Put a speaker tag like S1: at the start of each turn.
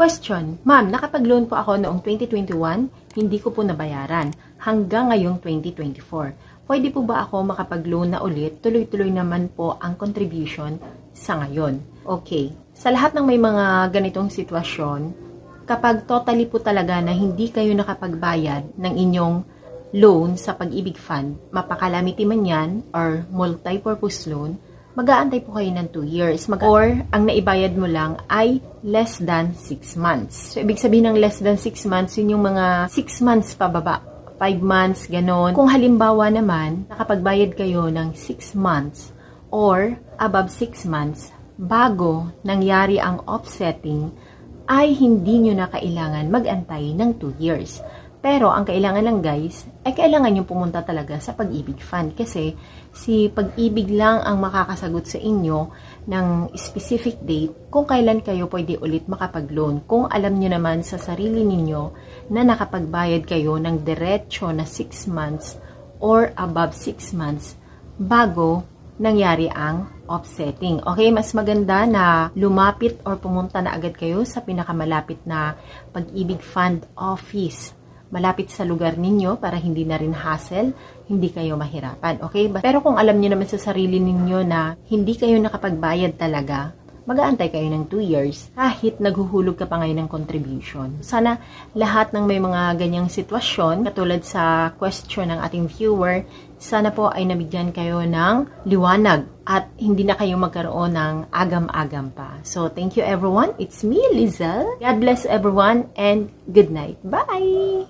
S1: Question, Ma'am, nakapag-loan po ako noong 2021, hindi ko po nabayaran hanggang ngayong 2024. Pwede po ba ako makapag-loan na ulit? Tuloy-tuloy naman po ang contribution sa ngayon. Okay. Sa lahat ng may mga ganitong sitwasyon, kapag totally po talaga na hindi kayo nakapagbayad ng inyong loan sa pag-ibig fund, mapakalamity man yan or multi-purpose loan, mag-aantay po kayo ng 2 years. Mag- or, ang naibayad mo lang ay less than 6 months. So, ibig sabihin ng less than 6 months, yun yung mga 6 months pababa. 5 months, ganon. Kung halimbawa naman, nakapagbayad kayo ng 6 months or above 6 months, bago nangyari ang offsetting, ay hindi nyo na kailangan mag-antay ng 2 years. Pero ang kailangan lang guys, ay kailangan yung pumunta talaga sa pag-ibig fund kasi si pag-ibig lang ang makakasagot sa inyo ng specific date kung kailan kayo pwede ulit makapag-loan. Kung alam nyo naman sa sarili ninyo na nakapagbayad kayo ng diretsyo na 6 months or above 6 months bago nangyari ang offsetting. Okay, mas maganda na lumapit or pumunta na agad kayo sa pinakamalapit na pag-ibig fund office malapit sa lugar ninyo para hindi na rin hassle, hindi kayo mahirapan. Okay? Pero kung alam niyo naman sa sarili ninyo na hindi kayo nakapagbayad talaga, mag-aantay kayo ng 2 years kahit naghuhulog ka pa ngayon ng contribution. Sana lahat ng may mga ganyang sitwasyon, katulad sa question ng ating viewer, sana po ay nabigyan kayo ng liwanag at hindi na kayo magkaroon ng agam-agam pa. So, thank you everyone. It's me, Lizelle. God bless everyone and good night. Bye!